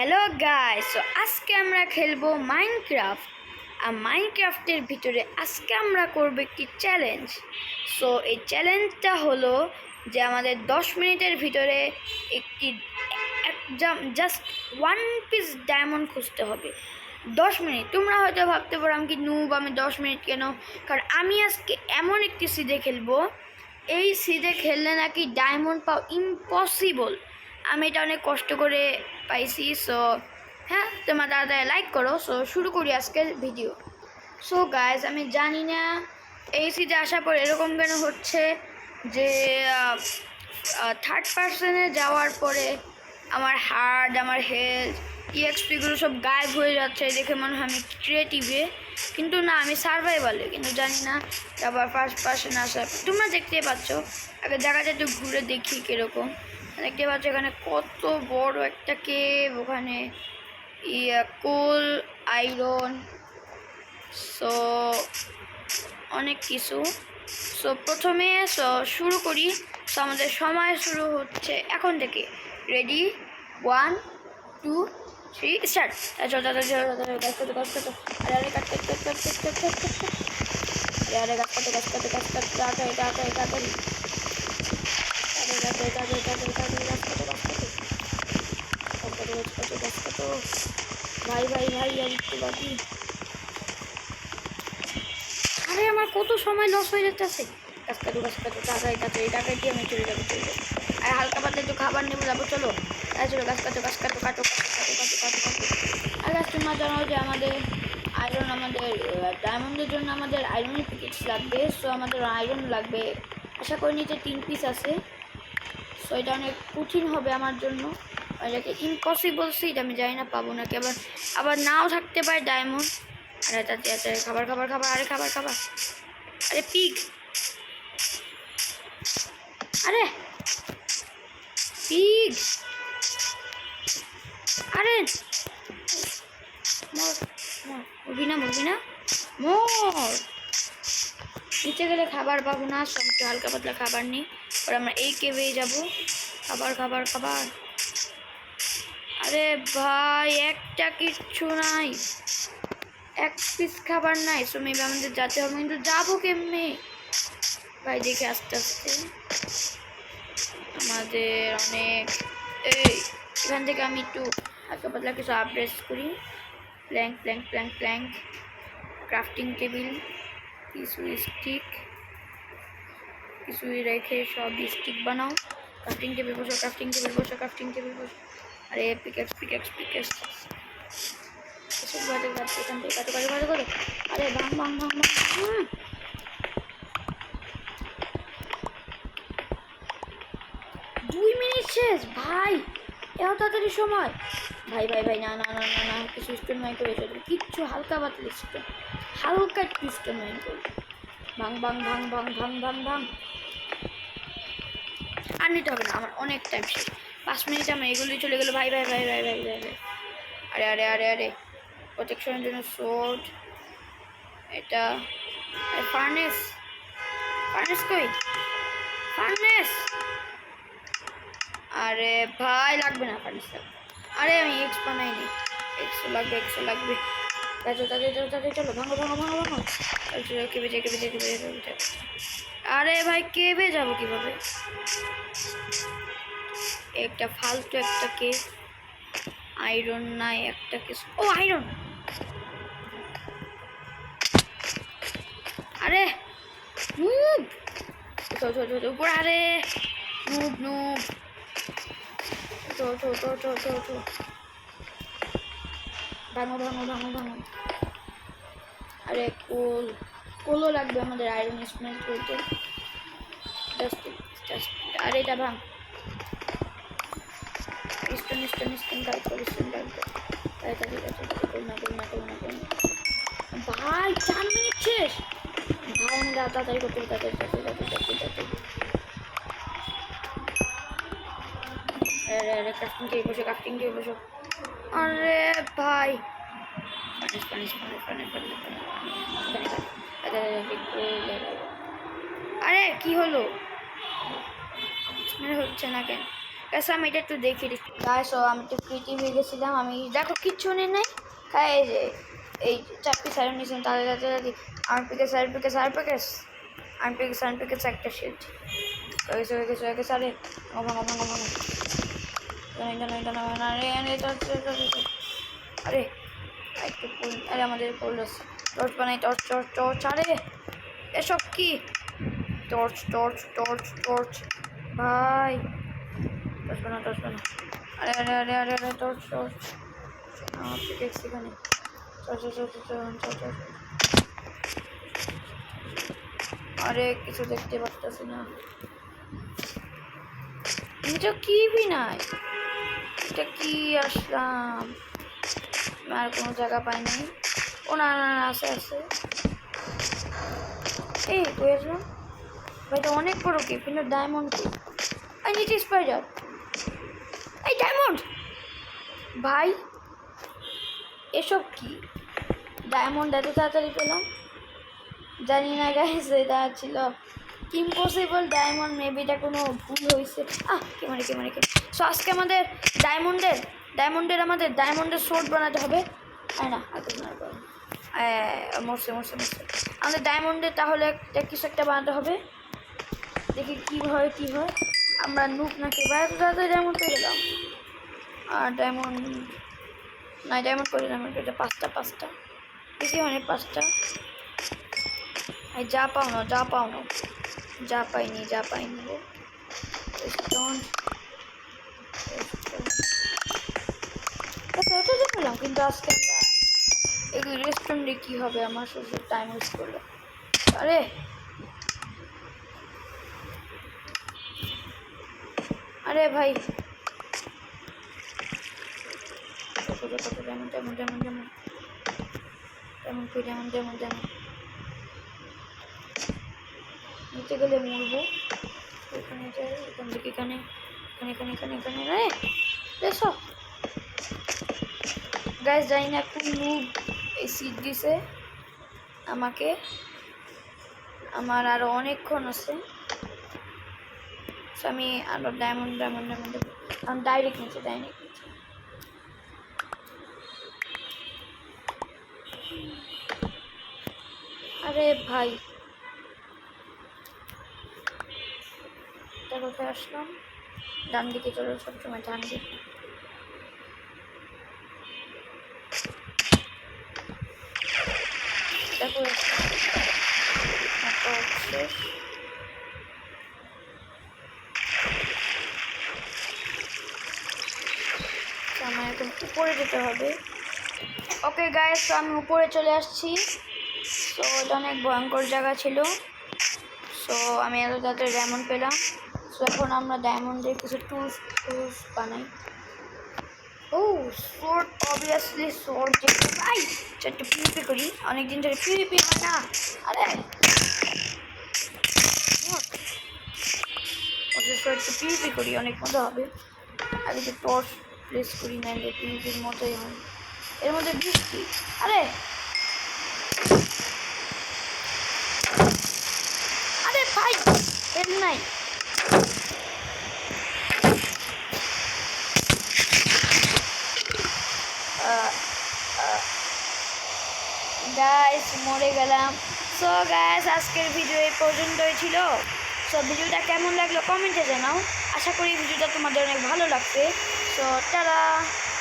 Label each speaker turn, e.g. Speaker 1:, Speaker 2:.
Speaker 1: Hello guys so আজকে আমরা খেলব মাইনক্রাফট আর মাইনক্রাফটের ভিতরে আজকে আমরা করব একটি চ্যালেঞ্জ সো এই চ্যালেঞ্জটা হলো যে আমাদের দশ মিনিটের ভিতরে একটি জাস্ট ওয়ান পিস ডায়মন্ড খুঁজতে হবে। দশ মিনিট। তোমরা হয়তো ভাবতে পারো, আমি কি নুব আমি দশ মিনিট কেন? কারণ আমি আজকে এমন একটি সিদে খেলব। এই সিদে খেললে নাকি ডায়মন্ড পাও ইম্পসিবল আমি এটা অনেক কষ্ট করে পাইছি সো হ্যাঁ তোমার তাড়াতাড়ি লাইক করো সো শুরু করি আজকের ভিডিও সো গাইজ আমি জানি না এই সিটে আসার পর এরকম কেন হচ্ছে যে থার্ড পার্সনে যাওয়ার পরে আমার হার্ট আমার হেলথ ইএক্সপিগুলো সব গায়েব হয়ে যাচ্ছে দেখে মনে হয় আমি ক্রিয়েটিভে কিন্তু না, আমি সার্ভাইভালে কিন্তু জানি না আবার ফার্স্ট পার্সন আসার তোমরা দেখতেই পাচ্ছ, আগে জায়গাটা একটু ঘুরে দেখি কীরকম। দেখতে পাচ্ছ এখানে কত বড় একটা কেভ, ওখানে ইয়া, কোল আয়রন সো অনেক কিছু। সো প্রথমে শুরু করি। সো আমাদের সময় শুরু হচ্ছে এখন থেকে। Ready one two three start চল চল চল, গাছ কাটো গাছ কাটো আরে আরে কাট কাট কাট কাট কাট কাট কাট কাট আরে আরে আর আরে আমার কত সময় লস হয়ে যাচ্ছে গাছ কাটো গাছ কাটো তাড়াতাড়ি তাড়াতাড়ি টাকা দিয়ে আমি চলে যাব, চলে আর হালকা পাতলা একটু খাবার নেব, যাব, চলো। তাই চলো গাছ কাটো গাছ কাটো কাটো কাটো কাটো কাটো কাটো কাটো। আর গাছ তোমরা জানো যে আমাদের আয়রন আমাদের ডায়মন্ডের জন্য আমাদের আয়রনের প্যাকেটস লাগবে সো আমাদের আয়রন লাগবে। আশা করি নিচে তিন পিস আছে। সো এটা অনেক কঠিন হবে আমার জন্য। এটাকে ইম্পসিবল সিট আমি জানি না পাবো নাকি। আবার আবার নাও থাকতে পারে ডায়মন্ড আরে তাতে আরে খাবার খাবার খাবার, আরে খাবার খাবার। আরে পিক আরে পিগ আরে মর মর, মরবি না মরবি না। মর। নিচে গেলে খাবার পাবো না সবকে হালকা পাতলা খাবার নেই। পরে আমরা এই কেবে যাব। খাবার খাবার খাবার। আরে ভাই, একটা কিচ্ছু নাই। এক পিস খাবার নাই। সো মেবি আমাদের যেতে হবে। কিন্তু যাব কেমনে? ভাই, দেখে আস্তে আস্তে। আমাদের অনেক এই, এখান থেকে আমি একটু হালকা পাতলা কিছু আপডেট করি। Plank plank plank plank crafting table কিছু স্টিক কিছু রেখে সব স্টিক বানাও। ক্রাফটিং টেবিল বসো ক্রাফটিং টেবিল বসো ক্রাফটিং টেবিল বসো। আরে পিকেক্স পিকেক্স পিকেক্স আরে দুই মিনিট শেষ, ভাই। এত তাড়াতাড়ি সময়। ভাই ভাই ভাই, না না না না না, কিছু স্টোন মাইন করে এসে কিচ্ছু হালকা পাতলা স্টোন হালকা স্টোন মাইন করি। ভাং ভাং ভাং ভাং ভাং ভাং ভাং আর নিতে হবে না, আমার অনেক টাইম পাঁচ মিনিট আমার এগুলি চলে গেলো। ভাই ভাই ভাই ভাই ভাই ভাই ভাই। আরে আরে আরে আরে। প্রোটেকশনের জন্য সোড এটা ফার্নেস ফার্নেস কই? ফার্নেস আরে ভাই, লাগবে না ফার্নেস লাগবে। আরে আমি এক্স বানাইনি। এক্সও লাগবে এক্সও লাগবে। তাদের তাদের তাদের চলো, ভাঙো ভাঙো ভাঙো ভাঙো। চলো কেবে যাই কেবে যাই কেবে কেবে আরে ভাই কেবে যাব কীভাবে? একটা ফালতু একটা কেস আয়রন নাই, একটা কেস ও আয়রন আরে নুব তো তো তো উপর, আরে! নুব নুব তো তো তো তো তো তো ভাঙো ভাঙো ভাঙো ভাঙো। আরে, কোল, কোলও লাগবে আমাদের আয়রন স্মেল্ট করতে। আরে, এটা ভাঙ। স্টোন স্টোন স্টোন গাইড করো স্টোন গাইড করো। তাড়াতাড়ি না না না ভাই, চার মিনিট শেষ। ভাই আমি তাড়াতাড়ি করতে তাড়াতাড়ি তাড়াতাড়ি তাড়াতাড়ি। আরে আরে ক্রাফটিং দিয়ে বসো ক্রাফটিং দিয়ে বসো। আরে ভাই। আরে কি হলো? মানে হচ্ছে না কেন? গাইস আমি এটা একটু দেখি ও, আমি একটু ক্রিয়েটিভ হয়ে গেছিলাম আমি দেখো, কিচ্ছু নেই, নাই। খাই এই যে, এই চারটি সাইড নিয়েছিলাম তাদের তাদের আর পিকে সাইড পিকে সাইড পিকে আর পিকে সাইড পিকে একটা শিল্ড হয়ে গেছে হয়ে গেছে হয়ে গেছে আরে গমন গমন গমন আরে একটু আরে আমাদের ফুল টর্চ বানাই টর্চ টর্চ টর্চ আরে এসব কি টর্চ টর্চ টর্চ টর্চ ভাই টর্চ বানা টর্চ বানা আরে আরে আরে আরে আরে টর্চ টর্চ আমার চল চল চল চল চল চল আরে কিছু দেখতে পারতেছি না এটা কি বি নাই এটা কি আসলাম? আর কোনো জায়গা পাই নাই ও না না আছে আছে। এই, কই আসলাম? ভাই, এটা অনেক বড় কি? কিন্তু ডায়মন্ড কি? আই নিড স্পাইডার এই ডায়মন্ড ভাই, এসব কি? ডায়মন্ড এত তাড়াতাড়ি পেলাম? জানি না গাইস এটা ছিল ইম্পসিবল ডায়মন্ড মেবি এটা কোনো ভুল হয়েছে। আহ, কে মানে কে মানে কে সো আজকে আমাদের ডায়মন্ডের ডায়মন্ডের আমাদের ডায়মন্ডের সোর্ট বানাতে হবে। না না মরছে মরছে মরছে। আমাদের ডায়মন্ডের তাহলে একটা, কিছু একটা বানাতে হবে। দেখি কী হয় কী হয়। আমরা নুক নাকি? বাইরে তো তাড়াতাড়ি ডায়মন্ড পেয়ে গেলাম। আর ডায়মন্ড না ডায়মন্ড করে ডায়মন্ড করে পাঁচটা পাঁচটা। বেশি হয়নি, পাঁচটা। যা পাও না, যা পাও না। যা পাইনি যা পাইনি স্টোন ওটা যে পেলাম, কিন্তু আজকে আমরা এই রেস্টুরেন্টে কী হবে আমার শুধু টাইম ওয়েস্ট করলে। আরে! আরে ভাই! যেমন যেমন যেমন যেমন। যেমন যেমন যেমন যেমন। নিচে গেলে মরবো। এখানে যাই, এখান থেকে এখানে এখানে এখানে এখানে এখানে রে দেখো গাইস জানি না কোন মুভ এই সিট দিছে। আমাকে। আমার আরও অনেকক্ষণ আছে। আমি আরও ডায়মন্ড ডায়মন্ড ডায়মন্ড আমি ডাইরেক্ট নিচে ডাইরেক্ট আরে ভাই এটা কোথায় আসলাম। ডান দিকে চলো সবসময় ডান দিকে। দেখো আমার এখন উপরে যেতে হবে। ওকে গাইস তো আমি উপরে চলে আসছি। তো এটা অনেক ভয়ঙ্কর জায়গা ছিল। সো আমি এত তাড়াতাড়ি ডায়মন্ড পেলাম। সো এখন আমরা ডায়মন্ডের কিছু টুলস টুলস বানাই। ও সোর্ড অবভিয়াসলি সোর্ড যে ভাই একটু পিউপি করি। অনেকদিন ধরে পিউপি হয় না। আরে! একটু পিউপি করি, অনেক মজা হবে। আর একটু টর্চ প্লেস করি না যে পিউপির মতোই হয়। এর মধ্যে বৃষ্টি। আরে! আরে ভাই এর নাই। গাইস মরে গেলাম। সো গাইস আজকের ভিডিও এই পর্যন্তই ছিল। সো ভিডিওটা কেমন লাগল? কমেন্টে জানাও। আশা করি ভিডিওটা তোমাদের অনেক ভালো লাগবে। So tata